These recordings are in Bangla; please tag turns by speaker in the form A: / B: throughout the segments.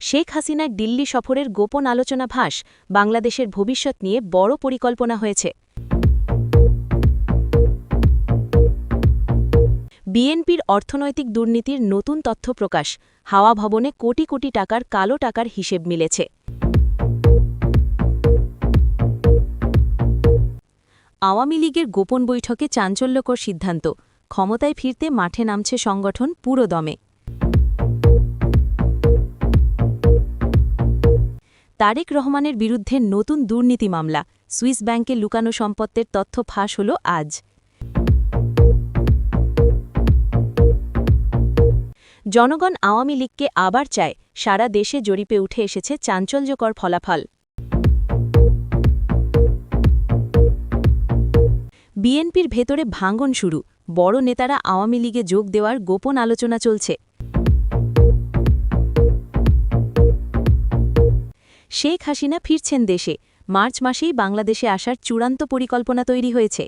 A: শেখ হাসিনার দিল্লি সফরের গোপন আলোচনা ভাস বাংলাদেশের ভবিষ্যৎ নিয়ে বড় পরিকল্পনা হয়েছে। বিএনপির অর্থনৈতিক দুর্নীতির নতুন তথ্য প্রকাশ। হাওয়া ভবনে কোটি কোটি টাকার কালো টাকার হিসেব মিলেছে। আওয়ামী লীগের গোপন বৈঠকে চাঞ্চল্যকর সিদ্ধান্ত। ক্ষমতায় ফিরতে মাঠে নামছে সংগঠন পুরো তারেক রহমানের বিরুদ্ধে নতুন দুর্নীতি মামলা। সুইস ব্যাংকে লুকানো সম্পত্তির তথ্য ফাঁস হল আজ। জনগণ আওয়ামী লীগকে আবার চায়, সারা দেশে জরিপে উঠে এসেছে চাঞ্চল্যকর ফলাফল। বিএনপির ভেতরে ভাঙন শুরু, বড় নেতারা আওয়ামী লীগে যোগ দেওয়ার গোপন আলোচনা চলছে। শেখ হাসিনা ফিরছেন দেশে। মার্চ মাসেই বাংলাদেশে আসার চূড়ান্ত পরিকল্পনা তৈরি হয়েছে।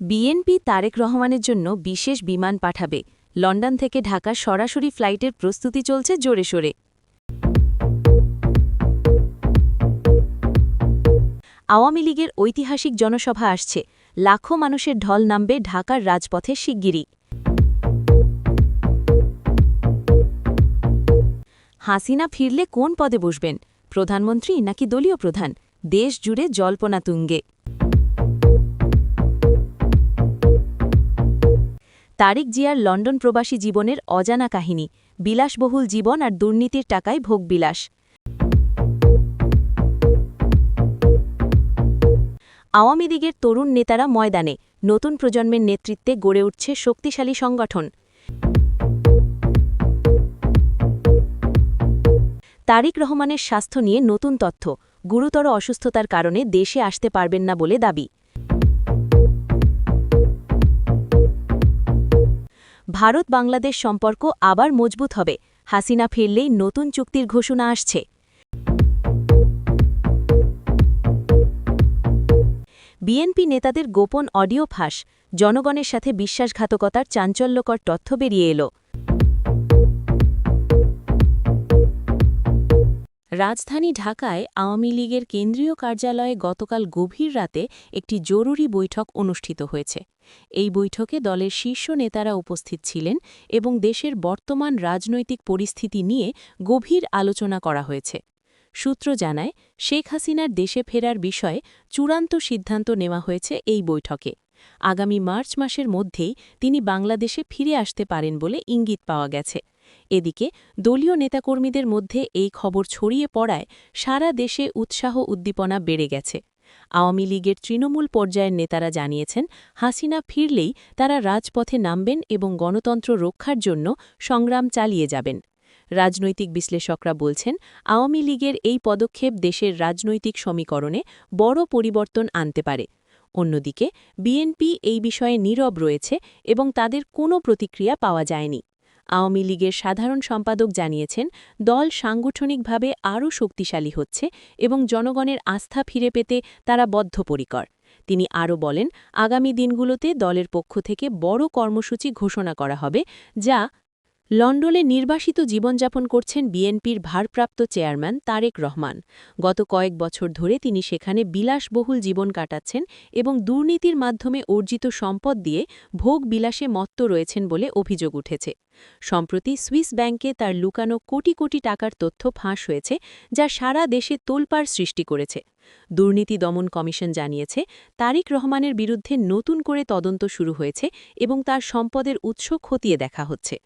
A: বিএনপি তারেক রহমানের জন্য বিশেষ বিমান পাঠাবে। লন্ডন থেকে ঢাকা সরাসরি ফ্লাইটের প্রস্তুতি চলছে জোরে সোরে। আওয়ামী লীগের ঐতিহাসিক জনসভা আসছে। লাখো মানুষের ঢল নামবে ঢাকার রাজপথে শিগগিরই। হাসিনা ফিরলে কোন পদে বসবেন? প্রধানমন্ত্রী নাকি দলীয় প্রধান? দেশ জুড়ে জল্পনা তুঙ্গে। তারিক জিয়ার লন্ডন প্রবাসী জীবনের অজানা কাহিনী, বিলাসবহুল জীবন আর দুর্নীতির টাকায় ভোগবিলাস আওয়ামী লীগের তরুণ নেতারা ময়দানে, নতুন প্রজন্মের নেতৃত্বে গড়ে উঠছে শক্তিশালী সংগঠন। তারিক রহমানের স্বাস্থ্য নিয়ে নতুন তথ্য। গুরুতর অসুস্থতার কারণে দেশে আসতে পারবেন না বলে দাবি। ভারত বাংলাদেশ সম্পর্ক আবার মজবুত হবে। হাসিনা ফিরলেই নতুন চুক্তির ঘোষণা আসছে। বিএনপি নেতাদের গোপন অডিও ফাঁস। জনগণের সাথে বিশ্বাসঘাতকতার চাঞ্চল্যকর তথ্য বেরিয়ে এলো। রাজধানী ঢাকায় আওয়ামী লীগের কেন্দ্রীয় কার্যালয়ে গতকাল গভীর রাতে একটি জরুরি বৈঠক অনুষ্ঠিত হয়েছে। এই বৈঠকে দলের শীর্ষ নেতারা উপস্থিত ছিলেন এবং দেশের বর্তমান রাজনৈতিক পরিস্থিতি নিয়ে গভীর আলোচনা করা হয়েছে। সূত্র জানায়, শেখ হাসিনার দেশে ফেরার বিষয়ে চূড়ান্ত সিদ্ধান্ত নেওয়া হয়েছে এই বৈঠকে। আগামী মার্চ মাসের মধ্যেই তিনি বাংলাদেশে ফিরে আসতে পারেন বলে ইঙ্গিত পাওয়া গেছে। এদিকে দলীয় নেতাকর্মীদের মধ্যে এই খবর ছড়িয়ে পড়ায় সারা দেশে উৎসাহ উদ্দীপনা বেড়ে গেছে। আওয়ামী লীগের তৃণমূল পর্যায়ের নেতারা জানিয়েছেন, হাসিনা ফিরলেই তারা রাজপথে নামবেন এবং গণতন্ত্র রক্ষার জন্য সংগ্রাম চালিয়ে যাবেন। রাজনৈতিক বিশ্লেষকরা বলছেন, আওয়ামী লীগের এই পদক্ষেপ দেশের রাজনৈতিক সমীকরণে বড় পরিবর্তন আনতে পারে। অন্যদিকে, বিএনপি এই বিষয়ে নীরব রয়েছে এবং তাদের কোনো প্রতিক্রিয়া পাওয়া যায়নি। আওয়ামী লীগের সাধারণ সম্পাদক জানিয়েছেন, দল সাংগঠনিকভাবে আরও শক্তিশালী হচ্ছে এবং জনগণের আস্থা ফিরে পেতে তারা বদ্ধপরিকর। তিনি আরও বলেন, আগামী দিনগুলোতে দলের পক্ষ থেকে বড় কর্মসূচি ঘোষণা করা হবে, যা লন্ডনে নির্বাসিত জীবনযাপন করছেন বিএনপির ভারপ্রাপ্ত চেয়ারম্যান তারেক রহমান। গত কয়েক বছর ধরে তিনি সেখানে বিলাসবহুল জীবন কাটাচ্ছেন এবং দুর্নীতির মাধ্যমে অর্জিত সম্পদ দিয়ে ভোগ বিলাসে মত্ত রয়েছেন বলে অভিযোগ উঠেছে। সম্প্রতি সুইস ব্যাংকে তার লুকানো কোটি কোটি টাকার তথ্য ফাঁস হয়েছে, যা সারা দেশে তোলপাড় সৃষ্টি করেছে। দুর্নীতি দমন কমিশন জানিয়েছে, তারিক রহমানের বিরুদ্ধে নতুন করে তদন্ত শুরু হয়েছে এবং তার সম্পদের উৎস খতিয়ে দেখা হচ্ছে।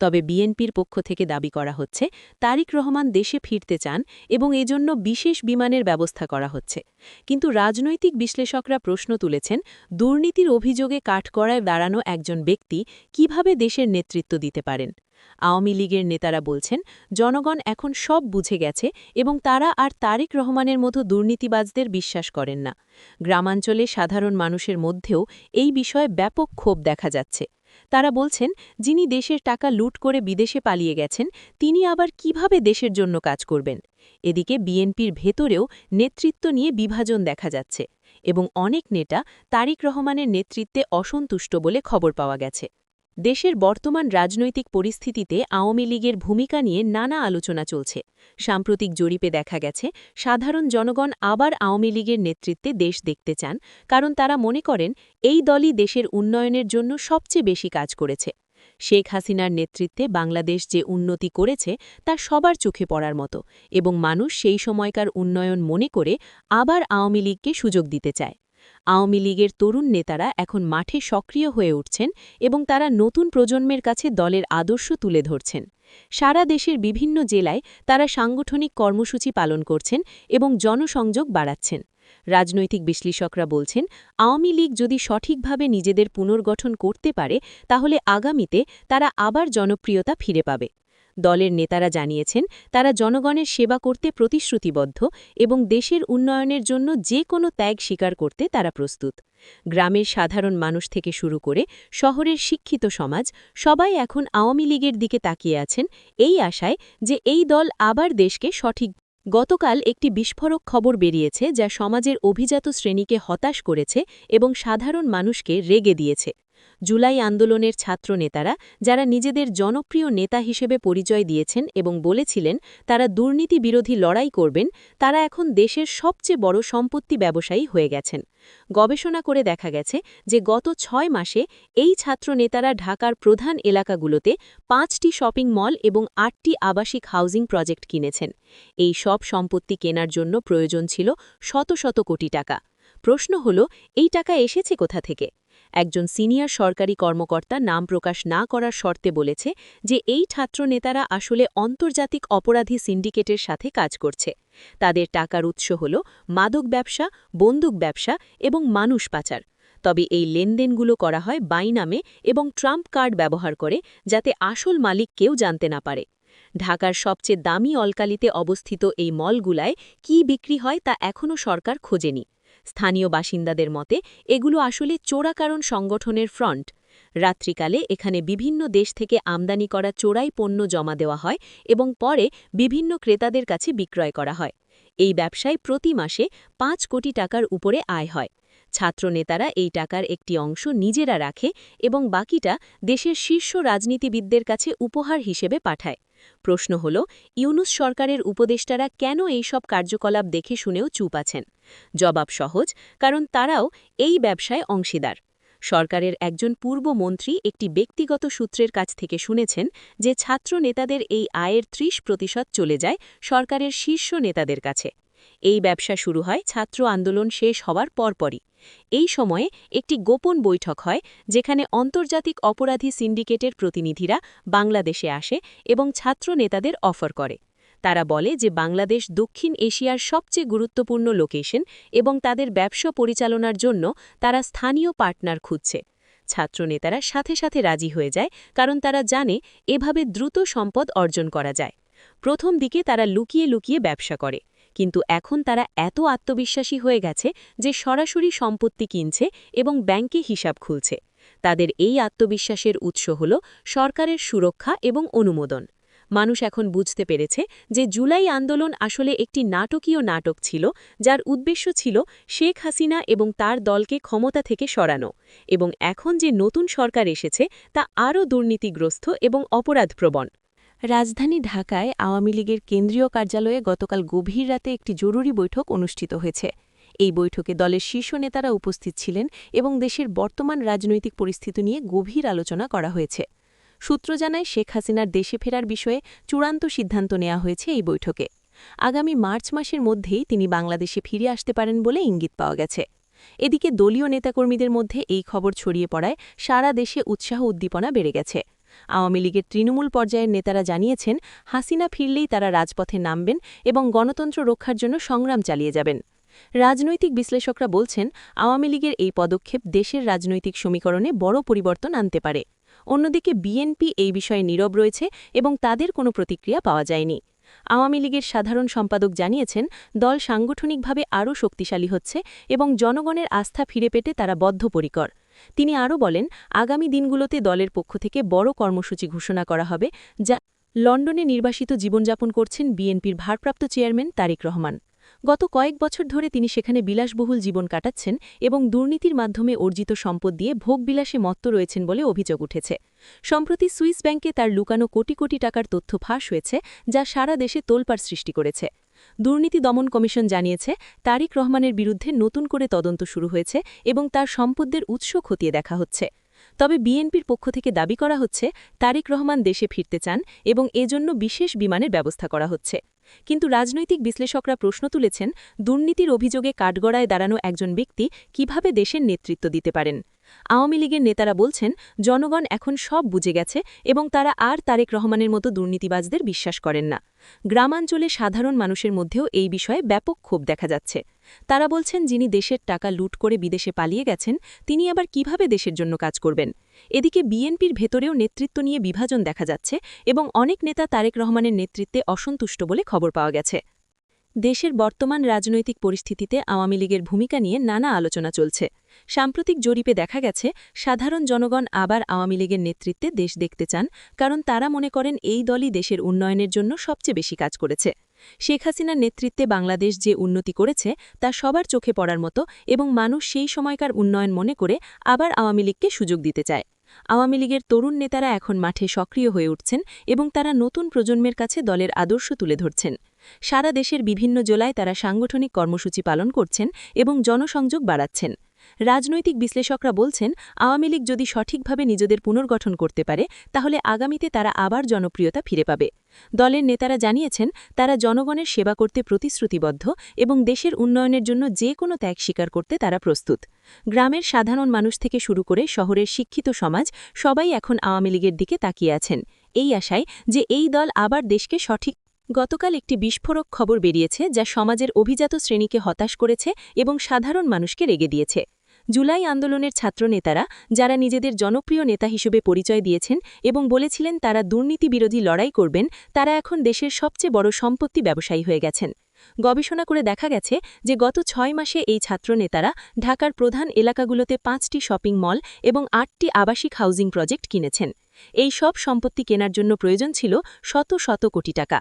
A: তবে বিএনপির পক্ষ থেকে দাবি করা হচ্ছে, তারিক রহমান দেশে ফিরতে চান এবং এজন্য বিশেষ বিমানের ব্যবস্থা করা হচ্ছে। কিন্তু রাজনৈতিক বিশ্লেষকরা প্রশ্ন তুলেছেন, দুর্নীতির অভিযোগে কাঠগড়ায় দাঁড়ানো একজন ব্যক্তি কীভাবে দেশের নেতৃত্ব দিতে পারেন? আওয়ামী লীগের নেতারা বলছেন, জনগণ এখন সব বুঝে গেছে এবং তারা আর তারেক রহমানের মতো দুর্নীতিবাজদের বিশ্বাস করেন না। গ্রামাঞ্চলে সাধারণ মানুষের মধ্যেও এই বিষয়ে ব্যাপক ক্ষোভ দেখা যাচ্ছে। তারা বলছেন, যিনি দেশের টাকা লুট করে বিদেশে পালিয়ে গেছেন, তিনি আবার কীভাবে দেশের জন্য কাজ করবেন? এদিকে বিএনপির ভেতরেও নেতৃত্ব নিয়ে বিভাজন দেখা যাচ্ছে এবং অনেক নেতা তারিক রহমানের নেতৃত্বে অসন্তুষ্ট বলে খবর পাওয়া গেছে। দেশের বর্তমান রাজনৈতিক পরিস্থিতিতে আওয়ামী লীগের ভূমিকা নিয়ে নানা আলোচনা চলছে। সাম্প্রতিক জরিপে দেখা গেছে, সাধারণ জনগণ আবার আওয়ামী লীগের নেতৃত্বে দেশ দেখতে চান, কারণ তারা মনে করেন, এই দলই দেশের উন্নয়নের জন্য সবচেয়ে বেশি কাজ করেছে। শেখ হাসিনার নেতৃত্বে বাংলাদেশ যে উন্নতি করেছে, তা সবার চোখে পড়ার মতো, এবং মানুষ সেই সময়কার উন্নয়ন মনে করে আবার আওয়ামী লীগকে সুযোগ দিতে চায়। আওয়ামী লীগের তরুণ নেতারা এখন মাঠে সক্রিয় হয়ে উঠছেন এবং তারা নতুন প্রজন্মের কাছে দলের আদর্শ তুলে ধরছেন। সারা দেশের বিভিন্ন জেলায় তারা সাংগঠনিক কর্মসূচি পালন করছেন এবং জনসংযোগ বাড়াচ্ছেন। রাজনৈতিক বিশ্লেষকরা বলছেন, আওয়ামী লীগ যদি সঠিকভাবে নিজেদের পুনর্গঠন করতে পারে, তাহলে আগামীতে তারা আবার জনপ্রিয়তা ফিরে পাবে। দলের নেতারা জানিয়েছেন, তারা জনগণের সেবা করতে প্রতিশ্রুতিবদ্ধ এবং দেশের উন্নয়নের জন্য যে কোনো ত্যাগ স্বীকার করতে তারা প্রস্তুত। গ্রামের সাধারণ মানুষ থেকে শুরু করে শহরের শিক্ষিত সমাজ সবাই এখন আওয়ামী লীগের দিকে তাকিয়ে আছেন এই আশায় যে এই দল আবার দেশকে সঠিক গতকাল একটি বিস্ফোরক খবর বেরিয়েছে যা সমাজের অভিজাত শ্রেণীকে হতাশ করেছে এবং সাধারণ মানুষকে রেগে দিয়েছে। জুলাই আন্দোলনের ছাত্র নেতারা যারা নিজেদের জনপ্রিয় নেতা হিসেবে পরিচয় দিয়েছেন এবং বলেছিলেন তারা দুর্নীতি বিরোধী লড়াই করবেন, তারা এখন দেশের সবচেয়ে বড় সম্পত্তি ব্যবসায়ী হয়ে গেছেন। গবেষণা করে দেখা গেছে যে গত ছয় মাসে এই ছাত্র নেতারা ঢাকার প্রধান এলাকাগুলোতে পাঁচটি শপিং মল এবং আটটি আবাসিক হাউজিং প্রজেক্ট কিনেছেন। এই সব সম্পত্তি কেনার জন্য প্রয়োজন ছিল শত শত কোটি টাকা। প্রশ্ন হল, এই টাকা এসেছে কোথা থেকে? একজন সিনিয়র সরকারি কর্মকর্তা নাম প্রকাশ না করার শর্তে বলেছে যে এই ছাত্র নেতারা আসলে আন্তর্জাতিক অপরাধী সিন্ডিকেটের সাথে কাজ করছে। তাদের টাকার উৎস হল মাদক ব্যবসা, বন্দুক ব্যবসা এবং মানুষ পাচার। তবে এই লেনদেনগুলো করা হয় বাই নামে এবং ট্রাম্প কার্ড ব্যবহার করে যাতে আসল মালিক কেউ জানতে না পারে। ঢাকার সবচেয়ে দামি অলকালিতে অবস্থিত এই মলগুলায় কি বিক্রি হয় তা এখনও সরকার খোঁজেনি। স্থানীয় বাসিন্দাদের মতে, এগুলো আসলে চোরাকারণ সংগঠনের ফ্রন্ট। রাত্রিকালে এখানে বিভিন্ন দেশ থেকে আমদানি করা চোরাই পণ্য জমা দেওয়া হয় এবং পরে বিভিন্ন ক্রেতাদের কাছে বিক্রয় করা হয়। এই ব্যবসায় প্রতি মাসে পাঁচ কোটি টাকার উপরে আয় হয়। ছাত্রনেতারা এই টাকার একটি অংশ নিজেরা রাখে এবং বাকিটা দেশের শীর্ষ রাজনীতিবিদদের কাছে উপহার হিসেবে পাঠায়। প্রশ্ন হল, ইউনুস সরকারের উপদেষ্টারা কেন এই সব কার্যকলাপ দেখে শুনেও চুপ আছেন? জবাব সহজ, কারণ তারাও এই ব্যবসায় অংশীদার। সরকারের একজন পূর্বমন্ত্রী একটি ব্যক্তিগত সূত্রের কাছ থেকে শুনেছেন যে ছাত্র নেতাদের এই আয়ের ত্রিশ প্রতিশত চলে যায় সরকারের শীর্ষ নেতাদের কাছে। এই ব্যবসা শুরু হয় ছাত্র আন্দোলন শেষ হওয়ার পরপরই। এই সময়ে একটি গোপন বৈঠক হয়, যেখানে আন্তর্জাতিক অপরাধী সিন্ডিকেটের প্রতিনিধিরা বাংলাদেশে আসে এবং ছাত্র নেতাদের অফার করে। তারা বলে যে বাংলাদেশ দক্ষিণ এশিয়ার সবচেয়ে গুরুত্বপূর্ণ লোকেশন এবং তাদের ব্যবসা পরিচালনার জন্য তারা স্থানীয় পার্টনার খুঁজছে। ছাত্রনেতারা সাথে সাথে রাজি হয়ে যায় কারণ তারা জানে এভাবে দ্রুত সম্পদ অর্জন করা যায়। প্রথম দিকে তারা লুকিয়ে লুকিয়ে ব্যবসা করে, কিন্তু এখন তারা এত আত্মবিশ্বাসী হয়ে গেছে যে সরাসরি সম্পত্তি কিনছে এবং ব্যাংকে হিসাব খুলছে। তাদের এই আত্মবিশ্বাসের উৎস হল সরকারের সুরক্ষা এবং অনুমোদন। মানুষ এখন বুঝতে পেরেছে যে জুলাই আন্দোলন আসলে একটি নাটকীয় নাটক ছিল, যার উদ্দেশ্য ছিল শেখ হাসিনা এবং তার দলকে ক্ষমতা থেকে সরানো এবং এখন যে নতুন সরকার এসেছে তা আরও দুর্নীতিগ্রস্ত এবং অপরাধপ্রবণ। রাজধানী ঢাকায় আওয়ামী লীগের কেন্দ্রীয় কার্যালয়ে গতকাল গভীর রাতে একটি জরুরি বৈঠক অনুষ্ঠিত হয়েছে। এই বৈঠকে দলের শীর্ষ নেতারা উপস্থিত ছিলেন এবং দেশের বর্তমান রাজনৈতিক পরিস্থিতি নিয়ে গভীর আলোচনা করা হয়েছে। সূত্র জানায় শেখ হাসিনার দেশে ফেরার বিষয়ে চূড়ান্ত সিদ্ধান্ত নেওয়া হয়েছে এই বৈঠকে। আগামী মার্চ মাসের মধ্যেই তিনি বাংলাদেশে ফিরে আসতে পারেন বলে ইঙ্গিত পাওয়া গেছে। এদিকে দলীয় নেতাকর্মীদের মধ্যে এই খবর ছড়িয়ে পড়ায় সারা দেশে উৎসাহ উদ্দীপনা বেড়ে গেছে। আওয়ামী লীগের তৃণমূল পর্যায়ের নেতারা জানিয়েছেন, হাসিনা ফিরলেই তারা রাজপথে নামবেন এবং গণতন্ত্র রক্ষার জন্য সংগ্রাম চালিয়ে যাবেন। রাজনৈতিক বিশ্লেষকরা বলছেন, আওয়ামী লীগের এই পদক্ষেপ দেশের রাজনৈতিক সমীকরণে বড় পরিবর্তন আনতে পারে। অন্যদিকে বিএনপি এই বিষয়ে নীরব রয়েছে এবং তাদের কোনো প্রতিক্রিয়া পাওয়া যায়নি। আওয়ামী লীগের সাধারণ সম্পাদক জানিয়েছেন, দল সাংগঠনিকভাবে আরও শক্তিশালী হচ্ছে এবং জনগণের আস্থা ফিরে পেতে তারা বদ্ধপরিকর। তিনি আরও বলেন, আগামী দিনগুলোতে দলের পক্ষ থেকে বড় কর্মসূচি ঘোষণা করা হবে যা লন্ডনে নির্বাসিত জীবনযাপন করছেন বিএনপির ভারপ্রাপ্ত চেয়ারম্যান তারেক রহমান। গত কয়েক বছর ধরে তিনি সেখানে বিলাসবহুল জীবন কাটাচ্ছেন এবং দুর্নীতির মাধ্যমে অর্জিত সম্পদ দিয়ে ভোগবিলাসে মত্ত রয়েছেন বলে অভিযোগ উঠেছে। সম্প্রতি সুইস ব্যাংকে তার লুকানো কোটি কোটি টাকার তথ্য ফাঁস হয়েছে, যা সারা দেশে তোলপাড় সৃষ্টি করেছে। দুর্নীতি দমন কমিশন জানিয়েছে, তারিক রহমানের বিরুদ্ধে নতুন করে তদন্ত শুরু হয়েছে এবং তার সম্পদের উৎস খতিয়ে দেখা হচ্ছে। তবে বিএনপির পক্ষ থেকে দাবি করা হচ্ছে, তারিক রহমান দেশে ফিরতে চান এবং এজন্য বিশেষ বিমানের ব্যবস্থা করা হচ্ছে। কিন্তু রাজনৈতিক বিশ্লেষকরা প্রশ্ন তুলেছেন, দুর্নীতির অভিযোগে কাঠগড়ায় দাঁড়ানো একজন ব্যক্তি কীভাবে দেশের নেতৃত্ব দিতে পারেন। আওয়ামী লীগের নেতারা বলছেন, জনগণ এখন সব বুঝে গেছে এবং তারা আর তারেক রহমানের মতো দুর্নীতিবাজদের বিশ্বাস করেন না। গ্রামাঞ্চলে সাধারণ মানুষের মধ্যেও এই বিষয়ে ব্যাপক ক্ষোভ দেখা যাচ্ছে। তারা বলছেন, যিনি দেশের টাকা লুট করে বিদেশে পালিয়ে গেছেন, তিনি আবার কীভাবে দেশের জন্য কাজ করবেন? এদিকে বিএনপির ভেতরেও নেতৃত্ব নিয়ে বিভাজন দেখা যাচ্ছে এবং অনেক নেতা তারেক রহমানের নেতৃত্বে অসন্তুষ্ট বলে খবর পাওয়া গেছে। দেশের বর্তমান রাজনৈতিক পরিস্থিতিতে আওয়ামী লীগের ভূমিকা নিয়ে নানা আলোচনা চলছে। সাম্প্রতিক জরিপে দেখা গেছে, সাধারণ জনগণ আবার আওয়ামী লীগের নেতৃত্বে দেশ দেখতে চান, কারণ তারা মনে করেন এই দলই দেশের উন্নয়নের জন্য সবচেয়ে বেশি কাজ করেছে। শেখ হাসিনার নেতৃত্বে বাংলাদেশ যে উন্নতি করেছে, তা সবার চোখে পড়ার মতো এবং মানুষ সেই সময়কার উন্নয়ন মনে করে আবার আওয়ামী লীগকে সুযোগ দিতে চায়। আওয়ামী লীগের তরুণ নেতারা এখন মাঠে সক্রিয় হয়ে উঠছেন এবং তারা নতুন প্রজন্মের কাছে দলের আদর্শ তুলে ধরছেন। সারা দেশের বিভিন্ন জেলায় তারা সাংগঠনিক কর্মসূচি পালন করছেন এবং জনসংযোগ বাড়াচ্ছেন। রাজনৈতিক বিশ্লেষকরা বলছেন, আওয়ামী লীগ যদি সঠিকভাবে নিজেদের পুনর্গঠন করতে পারে, তাহলে আগামীতে তারা আবার জনপ্রিয়তা ফিরে পাবে। দলের নেতারা জানিয়েছেন, তারা জনগণের সেবা করতে প্রতিশ্রুতিবদ্ধ এবং দেশের উন্নয়নের জন্য যে কোনো ত্যাগ স্বীকার করতে তারা প্রস্তুত। গ্রামের সাধারণ মানুষ থেকে শুরু করে শহরের শিক্ষিত সমাজ সবাই এখন আওয়ামী লীগের দিকে তাকিয়ে আছেন। এই আশায় যে এই দল আবার দেশকে সঠিক গতকাল একটি বিস্ফোরক খবর বেরিয়েছে যা সমাজের অভিজাত শ্রেণীকে হতাশ করেছে এবং সাধারণ মানুষকে রেগে দিয়েছে। জুলাই আন্দোলনের ছাত্রনেতারা, যারা নিজেদের জনপ্রিয় নেতা হিসেবে পরিচয় দিয়েছেন এবং বলেছিলেন তারা দুর্নীতি বিরোধী লড়াই করবেন, তারা এখন দেশের সবচেয়ে বড় সম্পত্তি ব্যবসায়ী হয়ে গেছেন। গবেষণা করে দেখা গেছে যে গত ছয় মাসে এই ছাত্রনেতারা ঢাকার প্রধান এলাকাগুলোতে পাঁচটি শপিং মল এবং আটটি আবাসিক হাউজিং প্রজেক্ট কিনেছেন। এই সব সম্পত্তি কেনার জন্য প্রয়োজন ছিল শত শত কোটি টাকা।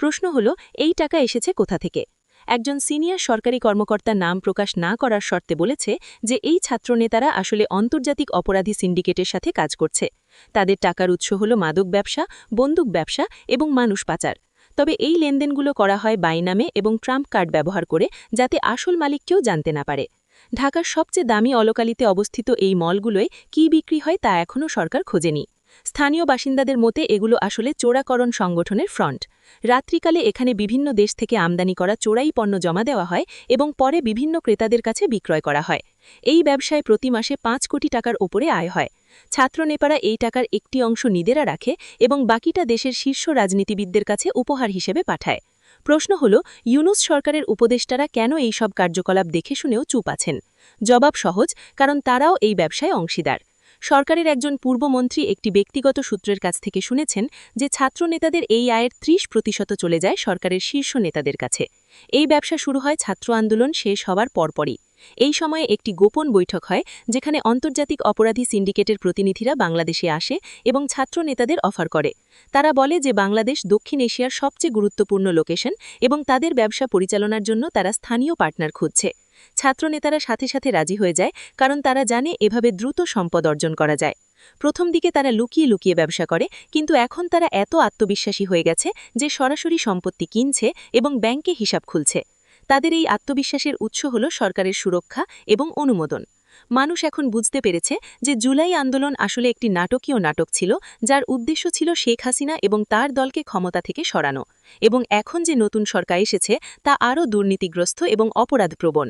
A: প্রশ্ন হল, এই টাকা এসেছে কোথা থেকে? একজন সিনিয়র সরকারি কর্মকর্তা নাম প্রকাশ না করার শর্তে বলেছে যে এই ছাত্রনেতারা আসলে আন্তর্জাতিক অপরাধী সিন্ডিকেটের সাথে কাজ করছে। তাদের টাকার উৎস হল মাদক ব্যবসা, বন্দুক ব্যবসা এবং মানুষ পাচার। তবে এই লেনদেনগুলো করা হয় বাইনামে এবং ট্রাম্প কার্ড ব্যবহার করে যাতে আসল মালিককেও জানতে না পারে। ঢাকার সবচেয়ে দামি অলকালিতে অবস্থিত এই মলগুলোয় কী বিক্রি হয় তা এখনও সরকার খোঁজেনি। স্থানীয় বাসিন্দাদের মতে এগুলো আসলে চোরাকরণ সংগঠনের ফ্রন্ট। রাত্রিকালে এখানে বিভিন্ন দেশ থেকে আমদানি করা চোরাই পণ্য জমা দেওয়া হয় এবং পরে বিভিন্ন ক্রেতাদের কাছে বিক্রয় করা হয়। এই ব্যবসায় প্রতি মাসে পাঁচ কোটি টাকার ওপরে আয় হয়। ছাত্রনেপারা এই টাকার একটি অংশ নিদেরা রাখে এবং বাকিটা দেশের শীর্ষ রাজনীতিবিদদের কাছে উপহার হিসেবে পাঠায়। প্রশ্ন হল, ইউনুস সরকারের উপদেষ্টারা কেন এই সব কার্যকলাপ দেখে শুনেও চুপ আছেন? জবাব সহজ, কারণ তারাও এই ব্যবসায় অংশীদার। সরকারের একজন পূর্বমন্ত্রী একটি ব্যক্তিগত সূত্রের কাছ থেকে শুনেছেন যে ছাত্রনেতাদের এই আয়ের ত্রিশ প্রতিশত চলে যায় সরকারের শীর্ষ নেতাদের কাছে। এই ব্যবসা শুরু হয় ছাত্র আন্দোলন শেষ হওয়ার পরপরই। এই সময়ে একটি গোপন বৈঠক হয়, যেখানে আন্তর্জাতিক অপরাধী সিন্ডিকেটের প্রতিনিধিরা বাংলাদেশে আসে এবং ছাত্র নেতাদের অফার করে। তারা বলে যে বাংলাদেশ দক্ষিণ এশিয়ার সবচেয়ে গুরুত্বপূর্ণ লোকেশন এবং তাদের ব্যবসা পরিচালনার জন্য তারা স্থানীয় পার্টনার খুঁজছে। ছাত্রনেতারা সাথে সাথে রাজি হয়ে যায়, কারণ তারা জানে এভাবে দ্রুত সম্পদ অর্জন করা যায়। প্রথম দিকে তারা লুকিয়ে লুকিয়ে ব্যবসা করে, কিন্তু এখন তারা এত আত্মবিশ্বাসী হয়ে গেছে যে সরাসরি সম্পত্তি কিনছে এবং ব্যাংকে হিসাব খুলছে। তাদের এই আত্মবিশ্বাসের উৎস হল সরকারের সুরক্ষা এবং অনুমোদন। মানুষ এখন বুঝতে পেরেছে যে জুলাই আন্দোলন আসলে একটি নাটকীয় নাটক ছিল, যার উদ্দেশ্য ছিল শেখ হাসিনা এবং তার দলকে ক্ষমতা থেকে সরানো। এবং এখন যে নতুন সরকার এসেছে, তা আরও দুর্নীতিগ্রস্ত এবং অপরাধপ্রবণ।